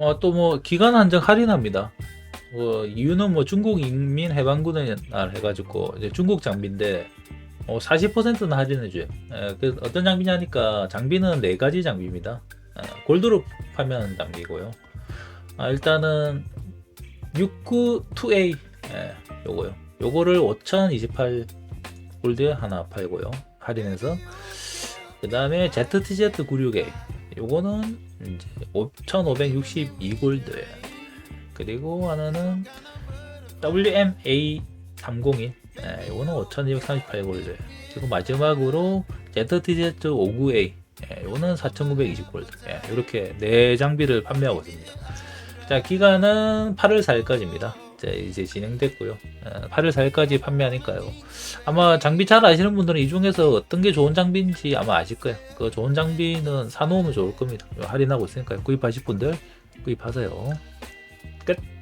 어, 또 뭐 기간 한정 할인합니다. 뭐 이유는 뭐 중국 인민 해방군의 날 해가지고 이제 중국 장비인데 어, 40%는 할인해줘요. 예, 그 어떤 장비냐니까 장비는 네 가지 장비입니다. 아, 골드로 판매하는 장비고요. 아, 일단은 692A 예, 요거요. 요거를 5028 골드에 하나 팔고요. 할인해서 그 다음에 ZTZ96A 요거는 이제 5562 골드. 그리고 하나는 WMA301 예, 요거는 5238 골드. 그리고 마지막으로 ZTZ59A 예, 요거는 4920 골드. 예, 이렇게 네 장비를 판매하고 있습니다. 자 기간은 8월 4일까지입니다 이제 진행됐고요 8월 4일까지 판매하니까요 아마 장비 잘 아시는 분들은 이 중에서 어떤 게 좋은 장비인지 아마 아실 거예요. 그 좋은 장비는 사놓으면 좋을 겁니다. 할인하고 있으니까요. 구입하실 분들 구입하세요. 끝.